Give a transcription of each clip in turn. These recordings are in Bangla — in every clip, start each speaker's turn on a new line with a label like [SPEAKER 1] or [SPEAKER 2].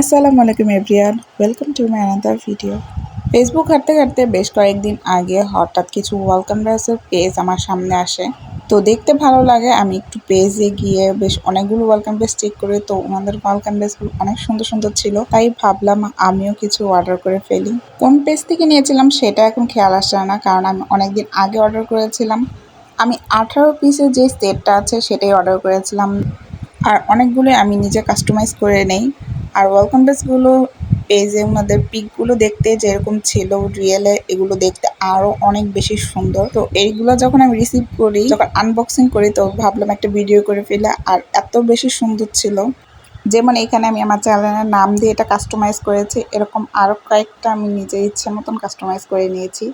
[SPEAKER 1] আসসালামু আলাইকুম everyone welcome to my another video Facebook ঘাটতে ঘাটতে বেশ কয়েকদিন আগে হঠাৎ কিছু ওয়েলকাম ড্রেসের পেজ আমার সামনে আসে। তো দেখতে ভালো লাগে, আমি একটু পেজে গিয়ে বেশ অনেকগুলো ওয়েলকাম পেজ চেক করে, তো ওনাদের ওয়েলকাম ড্রেসগুলো অনেক সুন্দর সুন্দর ছিল, তাই ভাবলাম আমিও কিছু অর্ডার করে ফেলি। কোন পেজ থেকে নিয়েছিলাম সেটা এখন খেয়াল আসছে না, কারণ আমি অনেকদিন আগে অর্ডার করেছিলাম। আমি আঠারো পিসের যে সেটটা আছে সেটাই অর্ডার করেছিলাম। আর অনেকগুলো আমি নিজে কাস্টমাইজ করে নেই। আর ওয়েলকাম পেজগুলো পেজে ওনাদের পিকগুলো দেখতে যেরকম ছিল রিয়েলে এগুলো দেখতে আরও অনেক বেশি সুন্দর। তো এইগুলো যখন আমি রিসিভ করি, যখন আনবক্সিং করি, তো ভাবলাম একটা ভিডিও করে ফেলে। আর এত বেশি সুন্দর ছিল। যেমন এখানে আমি আমার চ্যানেলের নাম দিয়ে এটা কাস্টমাইজ করেছি। এরকম আরও কয়েকটা আমি নিজের ইচ্ছে মতন কাস্টমাইজ করে নিয়েছি।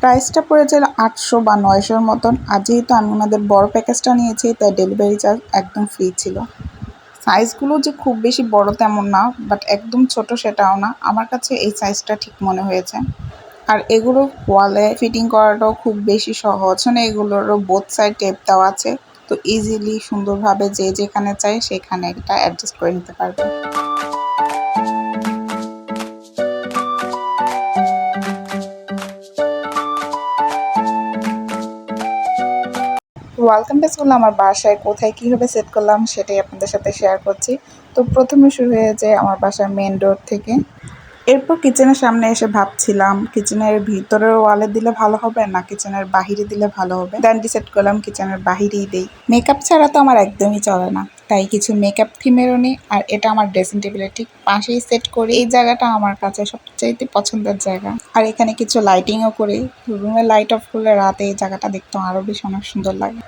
[SPEAKER 1] প্রাইসটা পড়েছিল আটশো বা নয়শোর মতন। আর যেহেতু আমি ওনাদের বড় প্যাকেজটা নিয়েছি, তাই ডেলিভারি চার্জ একদম ফ্রি ছিল। সাইজগুলো যে খুব বেশি বড় তেমন না বাট একদম ছোট সেটাও না। আমার কাছে এই সাইজটা ঠিক মনে হয়েছে। আর এগুলো ওয়ালে ফিটিং করাটাও খুব বেশি সহজ। মানে এগুলোরও বোথ সাইড টেপ দেওয়া আছে। তো ইজিলি সুন্দরভাবে যে যেখানে চাই সেখানে এটা অ্যাডজাস্ট করে নিতে পারবে। ওয়েলকাম পেজগুলো আমার বাসায় কোথায় কীভাবে সেট করলাম সেটাই আপনাদের সাথে শেয়ার করছি। তো প্রথমে শুরু হয়ে যায় আমার বাসার মেন ডোর থেকে। এরপর কিচেনের সামনে এসে ভাবছিলাম কিচেনের ভিতরের ওয়ালে দিলে ভালো হবে না কিচেনের বাহিরে দিলে ভালো হবে? দেন ডিসাইড করলাম কিচেনের বাহিরেই দেই। মেকআপ ছাড়া তো আমার একদমই চলে না। তাই কিছু মেকআপ থিমেরও নিই, আর এটা আমার ড্রেসিং টেবিলের ঠিক পাশেই সেট করি। এই জায়গাটা আমার কাছে সবচাইতে পছন্দের জায়গা। আর এখানে কিছু লাইটিংও করি। রুমে লাইট অফ করলে রাতে এই জায়গাটা দেখতে আরও বেশি অনেক সুন্দর লাগে।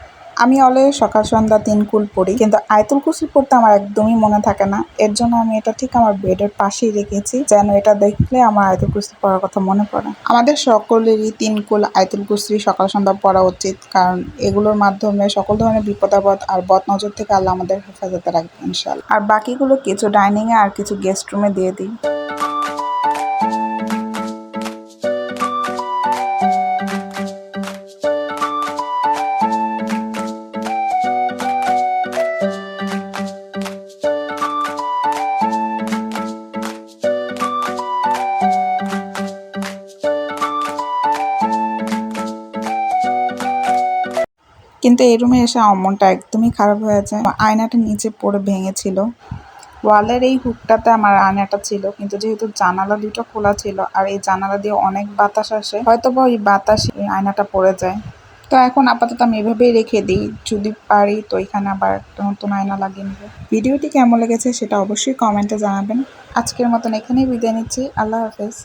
[SPEAKER 1] আমি অলওয়েজ সকাল সন্ধ্যা তিন কুল পড়ি, কিন্তু আয়তুল কুসুল পড়তে আমার একদমই মনে থাকে না। এর জন্য আমি এটা ঠিক আমার বেডের পাশেই রেখেছি, যেন এটা দেখলে আমার আয়তুল কুসরি পড়ার কথা মনে পড়ে। আমাদের সকলেরই তিন কুল আয়তুল কুসরি সকাল সন্ধ্যা পড়া উচিত, কারণ এগুলোর মাধ্যমে সকল ধরনের বিপদাবদ আর বদ নজর থেকে আল্লাহ আমাদের হেফাজতে রাখবে ইনশাল্লাহ আর বাকিগুলো কিছু ডাইনিংয়ে আর কিছু গেস্ট রুমে দিয়ে দিই। কিন্তু এই রুমে এসে আমার মনটা একদমই খারাপ হয়ে যায়। আয়নাটা নিচে পড়ে ভেঙেছিল। ওয়ালের এই হুকটাতে আমার আয়নাটা ছিল, কিন্তু যেহেতু জানালা দুটো খোলা ছিল আর এই জানালা দিয়ে অনেক বাতাস আসে হয়তো বা ওই বাতাস আয়নাটা পড়ে যায়। তো এখন আপাতত আমি এভাবেই রেখে দিই। যদি পারি তো এখানে আবার একটা নতুন আয়না লাগিয়ে নেব। ভিডিওটি কেমন লেগেছে সেটা অবশ্যই কমেন্টে জানাবেন। আজকের মতন এখানেই বিদায় নিচ্ছি। আল্লাহ হাফেজ।